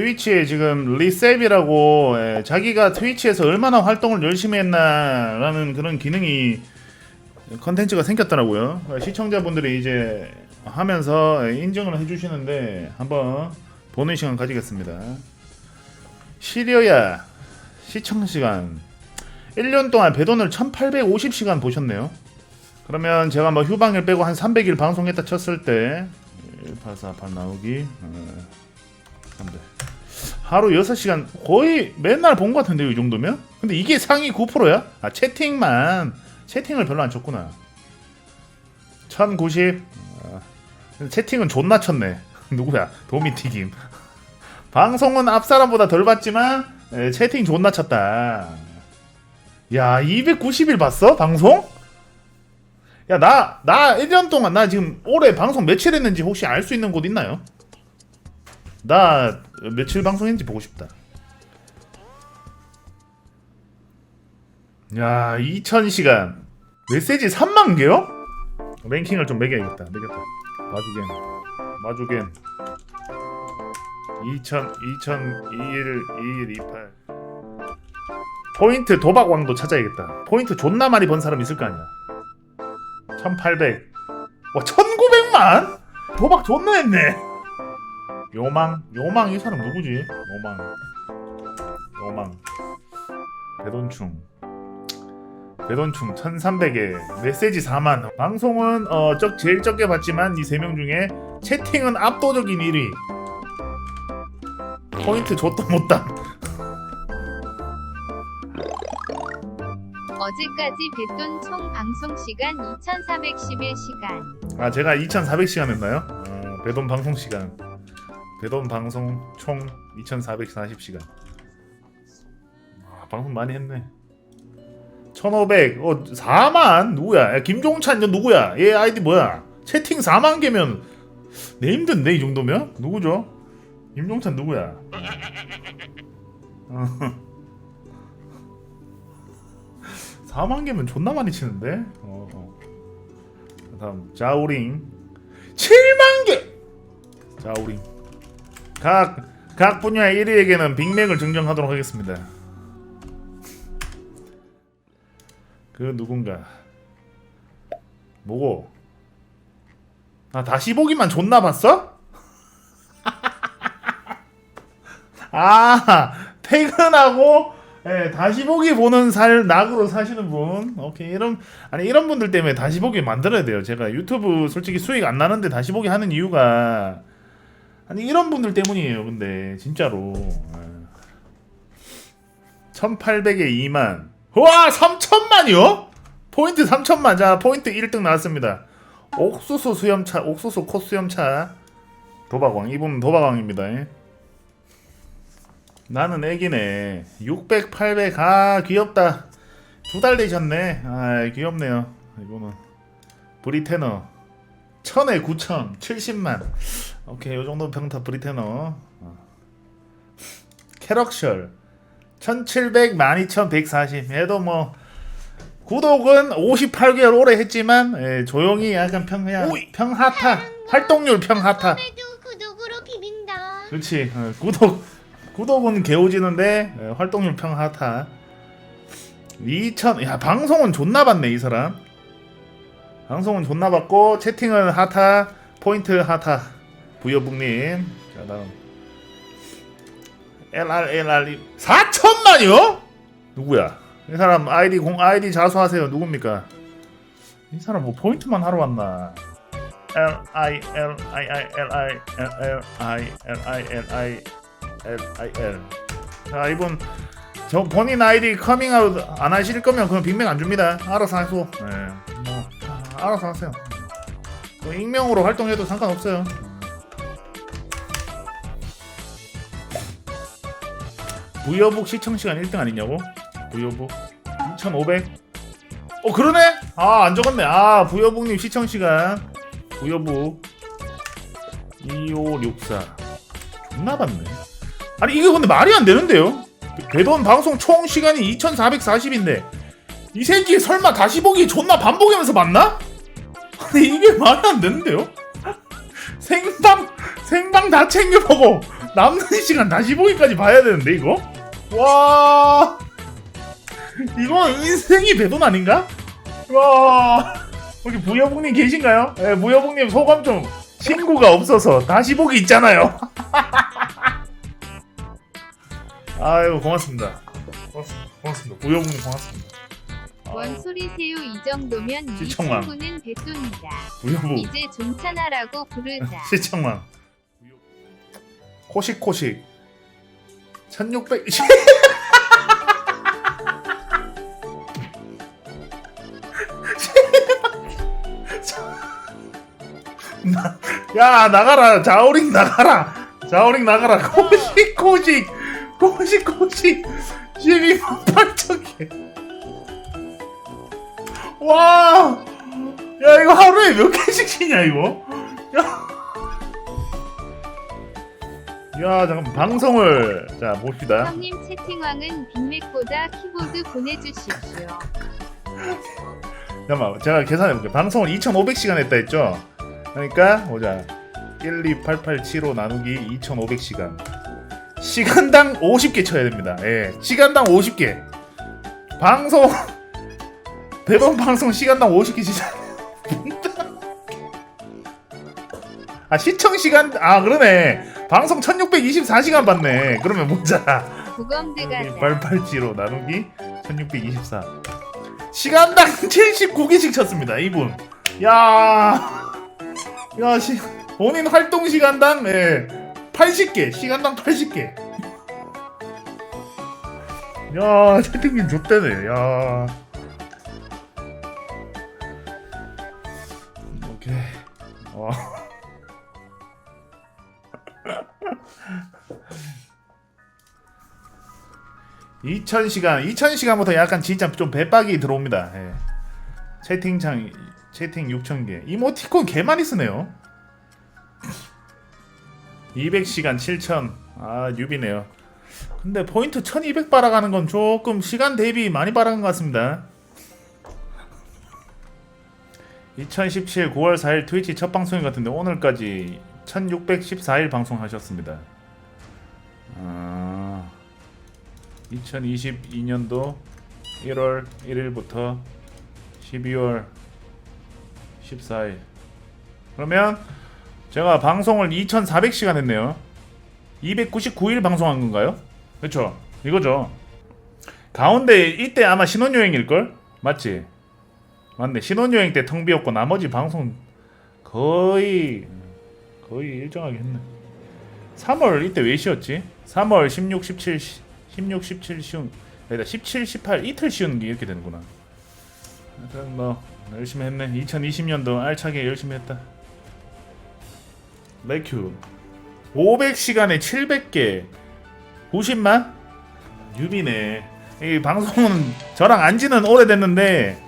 트위치에 지금 리셉이라고 예, 자기가 트위치에서 얼마나 활동을 열심히 했나라는 그런 기능이 컨텐츠가 생겼더라고요. 시청자분들이 이제 하면서 예, 인증을 해주시는데 한번 보는 시간 가지겠습니다. 시리어야 시청 시간 1년 동안 배돈을 1850시간 보셨네요. 그러면 제가 뭐 휴방일 빼고 한 300일 방송했다 쳤을 때 1848 나오기 어, 300. 하루 6시간 거의 맨날 본 것 같은데요 이 정도면? 근데 이게 상위 9%야? 아 채팅만 채팅을 별로 안 쳤구나 1090 아, 채팅은 존나 쳤네 누구야 도미튀김 방송은 앞사람보다 덜 봤지만 에, 채팅 존나 쳤다 야 290일 봤어? 방송? 야 나 나 1년 동안 나 지금 올해 방송 며칠 했는지 혹시 알 수 있는 곳 있나요? 나 며칠 방송했는지 보고 싶다. 야, 2000시간. 메시지 3만 개요? 랭킹을 좀 매겨야겠다. 매겼다. 마주겐. 마주겐. 2000, 2021, 21, 28. 포인트 도박왕도 찾아야겠다. 포인트 존나 많이 번 사람 있을 거 아니야. 1800. 와, 1900만? 도박 존나 했네. 요망 요망 이 사람 누구지? 요망. 요망. 배돈충. 배돈충 1300에 메시지 4만. 방송은 어, 적 제일 적게 봤지만 이 세 명 중에 채팅은 압도적인 1위. 포인트 줬도 못담 어제까지 뱃돈 총 방송 시간 2,411시간. 아 제가 2400시간 했나요? 어, 배돈 방송 시간 배돈 방송 총 2440시간. 아, 방송 많이 했네. 1500 어, 4만 누구야? 야, 김종찬 너 누구야? 얘 아이디 뭐야? 채팅 4만 개면 내 힘든데 이 정도면? 누구죠? 김종찬 누구야? 어. 4만 개면 존나 많이 치는데? 어, 어. 다음 자우링. 7만 개! 자우링 각, 각 분야 1위에게는 빅맥을 증정하도록 하겠습니다. 그 누군가 뭐고? 아 다시 보기만 존나 봤어? 아 퇴근하고 예, 다시 보기 보는 살 낙으로 사시는 분. 오케이 이런 아니 이런 분들 때문에 다시 보기 만들어야 돼요. 제가 유튜브 솔직히 수익 안 나는데 다시 보기 하는 이유가 아니 이런 분들 때문이에요 근데. 진짜로. 1800에 2만. 와 3천만이요? 포인트 3천만. 자 포인트 1등 나왔습니다. 옥수수 수염차 옥수수 콧 수염차. 도박왕. 이분 도박왕입니다. 예. 나는 애기네. 600 800 아 귀엽다. 두 달 되셨네. 아 귀엽네요. 이거는 브리테너. 천에 9천. 70만 오케이 요 정도 평타 브리테너. 어. 캐럭셜. 1700 12140 얘도 뭐 구독은 58개월 오래 했지만 예, 조용히 약간 평 그냥 평하타 활동률 평하타. 구독으로 비빈다. 그렇지. 어, 구독 구독은 개오지는데 예, 활동률 평하타. 2000 야 방송은 존나 봤네 이 사람. 방송은 존나 봤고 채팅은 하타 포인트 하타 부여북님 자 다음 LRLR 4천만이요? 누구야? 이 사람 아이디 공 아이디 자수하세요 누굽니까? 이 사람 뭐 포인트만 하러 왔나? L I L I I L I L L I L I L I L I L 자 이분 저 본인 아이디 커밍아웃 안 하실 거면 그럼 빅맥 안 줍니다. 알아서 하소. 네. 뭐 아, 알아서 하세요. 뭐 익명으로 활동해도 상관없어요. 부여북 시청 시간 1등 아니냐고? 부여북 2,500. 어 그러네? 아 안 적었네. 아 부여북님 시청 시간 부여북 2564 존나 봤네. 아니 이게 근데 말이 안 되는데요? 배돈 방송 총 시간이 2,440인데 이 새끼 설마 다시 보기 존나 반복하면서 봤나? 아니 이게 말이 안 되는데요? 생방 생방 다 챙겨보고 남는 시간 다시 보기까지 봐야 되는데 이거? 와 이거 인생이 배돈 아닌가? 와 여기 부여봉님 계신가요? 네, 부여봉님 소감 좀 친구가 없어서 다시 보기 있잖아요. 아유 고맙습니다. 고맙습니다. 고맙습니다. 부여봉님 고맙습니다. 뭔 소리세요? 이 정도면 이 시청왕. 친구는 백돈이다. 부여봉 이제 존차나라고 부르자. 시청만 코식코식 1600 나, 야 나가라. 자오링 나가라. 자오링 나가라. 코식 코식 코식 코식 12만 8천 개 와. 야 이거 하루에 몇 개씩 치냐 이거? 야 잠깐 방송을 자 봅시다. 형님 채팅왕은 빅맥보다 키보드 보내주십시오. 잠깐만 제가 계산해 볼게요. 방송을 2500시간 했다 했죠? 그러니까 보자. 12887로 나누기 2500시간. 시간당 50개 쳐야 됩니다. 예 시간당 50개. 방송 대본 방송 시간당 50개 진짜 아 시청 시간 아 그러네 방송 1624시간 봤네. 그러면 구검드 가자. 887로 나누기 1624 시간당 79개씩 쳤습니다 이분. 야, 야 시, 본인 활동 시간당 예, 80개. 시간당 80개. 야 채팅님 좋대네. 야 (2000 시간) (2000 시간부터 약간 진짜 좀 배박이 들어옵니다. 예. 채팅창 채팅 6,000개. 이모티콘 개 많이 쓰네요. 200시간 7,000 아 뉴비네요. 근데 포인트 1200 빨아가는 건 조금 시간 대비 많이 빨아간 것 같습니다. 2017 9월 4일 트위치 첫 방송인 것 같은데 오늘까지 1614일 방송하셨습니다. 아 2022년도 1월 1일부터 12월 14일. 그러면 제가 방송을 2,400시간 했네요. 299일 방송한 건가요? 그렇죠. 이거죠. 가운데 이때 아마 신혼여행일 걸? 맞지? 맞네. 신혼여행 때 텅 비었고 나머지 방송 거의 거의 일정하게 했네. 3월 이때 왜 쉬었지? 3월 16, 17, 16, 17 쉬운 아니다 17, 18 이틀 쉬는 게 이렇게 되는구나. 하여튼 뭐 열심히 했네 2020년도 알차게 열심히 했다 레큐 500시간에 700개 90만? 뉴비네 이 방송은 저랑 안지는 오래됐는데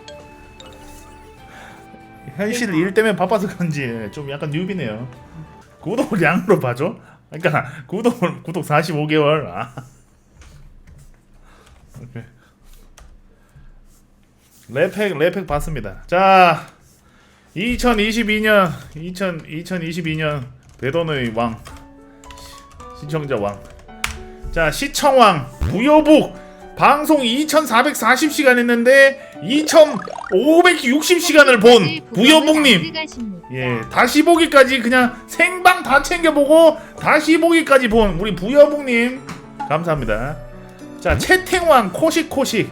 현실 일 때문에 바빠서 그런지 좀 약간 뉴비네요 구독을 양으로 봐줘? 그러니까 구독을 구독 45개월 아. 오케이 레팩 레팩 봤습니다. 자, 2022년 2000 2022년 배돈의 왕 시청자 왕. 자, 시청왕 부여북 방송 2,440시간 했는데 2,560시간을 본 부여북님. 예, 다시 보기까지 그냥 생방 다 챙겨보고 다시 보기까지 본 우리 부여북님 감사합니다. 자, 채팅왕 코식코식.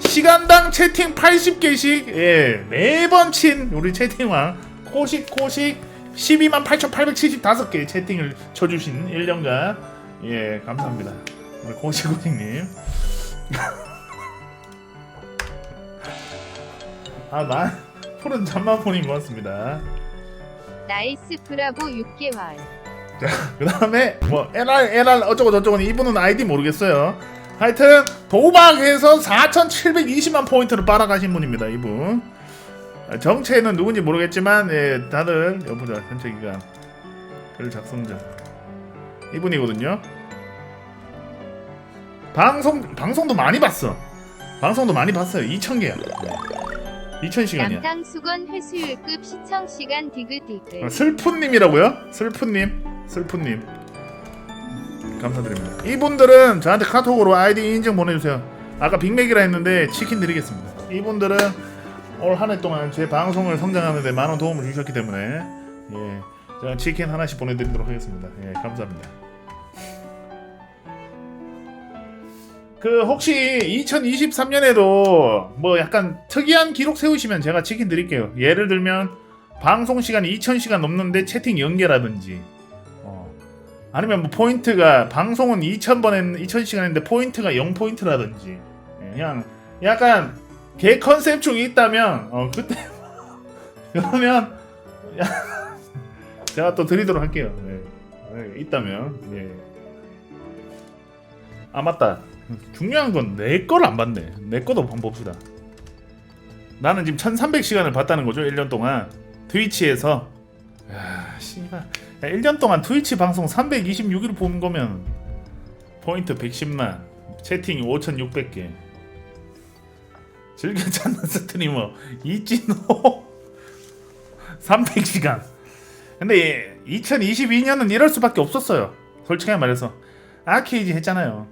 시간당 채팅 80개씩. 예, 매번 친 우리 채팅왕 코식 코식. 12만 8,875개 채팅을 쳐주신 1년간. 예 감사합니다. 우리 코식 코식님. 아나 푸른 잠만폰인 것 같습니다. 나이스 브라보 6개월. 그 다음에 뭐 LR LR 어쩌고 저쩌고 이분은 아이디 모르겠어요. 하여튼 도박에서 4,720만 포인트를 빨아가신 분입니다. 이분 정체는 누군지 모르겠지만 예, 다들 여보자 현재 기간 글 작성자 이분이거든요. 방송 방송도 많이 봤어. 방송도 많이 봤어요. 2,000개야. 2,000시간이야. 양탕수건 회수율급 시청 시간 디귿디귿. 아, 슬픈님이라고요? 슬픈님, 슬픈님. 감사드립니다. 이분들은 저한테 카톡으로 아이디 인증 보내주세요. 아까 빅맥이라 했는데 치킨 드리겠습니다. 이분들은 올 한 해 동안 제 방송을 성장하는데 많은 도움을 주셨기 때문에 예, 제가 치킨 하나씩 보내드리도록 하겠습니다. 예, 감사합니다. 그 혹시 2023년에도 뭐 약간 특이한 기록 세우시면 제가 치킨 드릴게요. 예를 들면 방송 시간이 2000시간 넘는데 채팅 연계라든지 어. 아니면 뭐 포인트가 방송은 2000번 했 2000시간 했는데 포인트가 0포인트라든지 예, 그냥 약간 개 컨셉 중에 있다면 어 그때 그러면 야, 제가 또 드리도록 할게요. 예. 예, 있다면 예. 아 맞다. 중요한 건 내 걸 안 봤네. 내 거도 한번 봅시다. 나는 지금 1300시간을 봤다는 거죠. 1년 동안. 트위치에서. 야, 씨발. 야, 1년 동안 트위치 방송 326일 본 거면 포인트 110만, 채팅 5600개. 즐겨 찾는 스트리머 이진호 300시간. 근데 2022년은 이럴 수밖에 없었어요. 솔직하게 말해서 아케이지 했잖아요.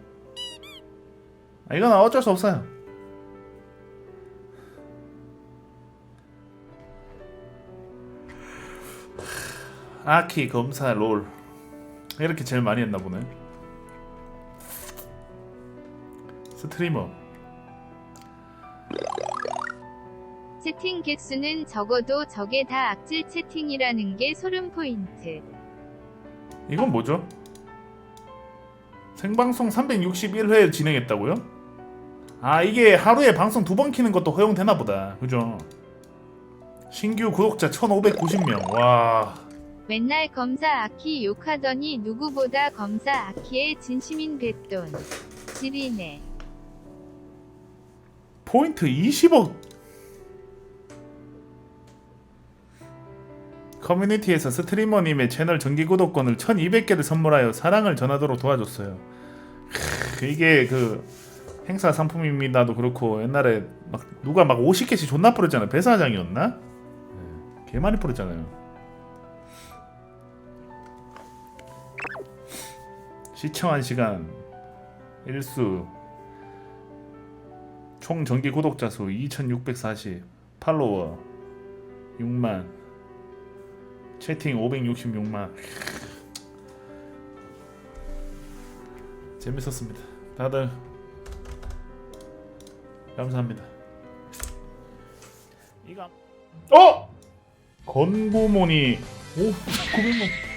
아, 이건 어쩔 수 없어요. 아키 검사 롤 이렇게 제일 많이 했나 보네. 스트리머 채팅 개수는 적어도 저게 다 악질 채팅이라는 게 소름 포인트. 이건 뭐죠? 생방송 361회 진행했다고요? 아 이게 하루에 방송 두 번 키는 것도 허용되나 보다. 그죠? 신규 구독자 1590명. 와. 맨날 검사 아키 욕하더니 누구보다 검사 아키의 진심인 뱃돈. 지리네. 포인트 20억. 커뮤니티에서 스트리머님의 채널 정기 구독권을 1200개를 선물하여 사랑을 전하도록 도와줬어요. 크, 이게 그 행사 상품입니다도 그렇고 옛날에 막 누가 막 50개씩 존나 뿌렸잖아요. 배사장이었나? 네, 개 많이 뿌렸잖아요. 시청한 시간 일수 총 정기 구독자 수 2640, 팔로워 6만, 채팅 566만. 재밌었습니다. 다들 감사합니다. 이거 어? 건고모니 오 900만.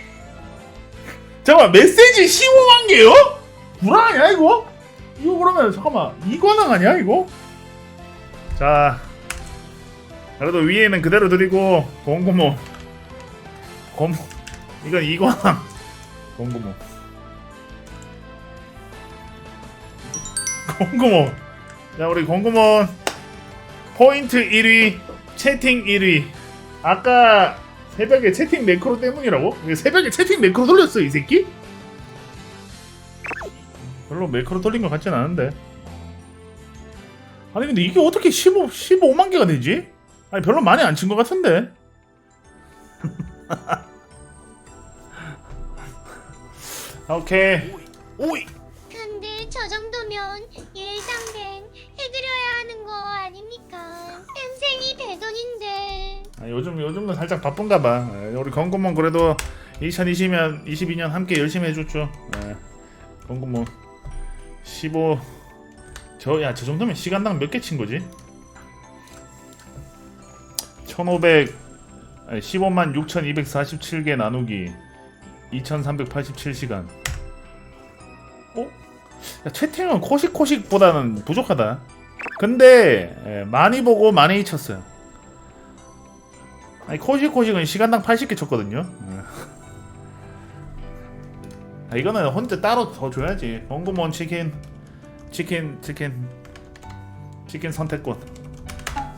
잠깐만 메시지 15만 개요? 불안하냐 이거? 이거 그러면 잠깐만 이관왕 아니야 이거? 자 그래도 위에는 그대로 드리고 공구모 공 이건 이관왕 공구모 공구모 자 우리 공구모 포인트 1위 채팅 1위 아까 새벽에 채팅 매크로 때문이라고? 새벽에 채팅 매크로 돌렸어 이 새끼? 별로 매크로 돌린 것 같진 않은데. 아니 근데 이게 어떻게 15 15만 개가 되지? 아니 별로 많이 안 친 것 같은데. 오케이. 오이. 근데 저 정도면 예상된 해드려야 하는 거 아닙니까? 쌤생이 대돈인데 아, 요즘 요즘은 살짝 바쁜가 봐. 에, 우리 건구몬 그래도 2020년 22년 함께 열심히 해줬죠. 예. 건구몬 15 저 야 저 정도면 시간당 몇 개 친 거지? 1500 아니, 15만 6,247개 나누기 2,387시간. 어? 야, 채팅은 코식코식보다는 부족하다. 근데 예, 많이 보고 많이 쳤어요. 아니 코식코식은 시간당 80개 쳤거든요. 예. 아, 이거는 혼자 따로 더 줘야지. 엉구몬 치킨, 치킨, 치킨, 치킨 선택권.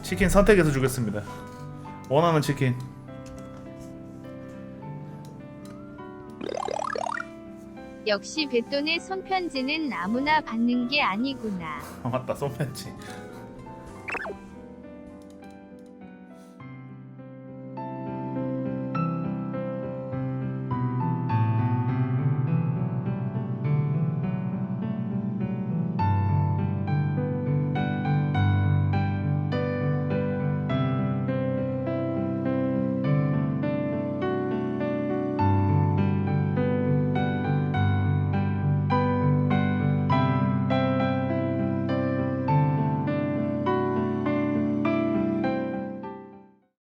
치킨 선택해서 주겠습니다. 원하는 치킨. 역시 뱃돈의 손편지는 아무나 받는 게 아니구나. 아 맞다 손편지.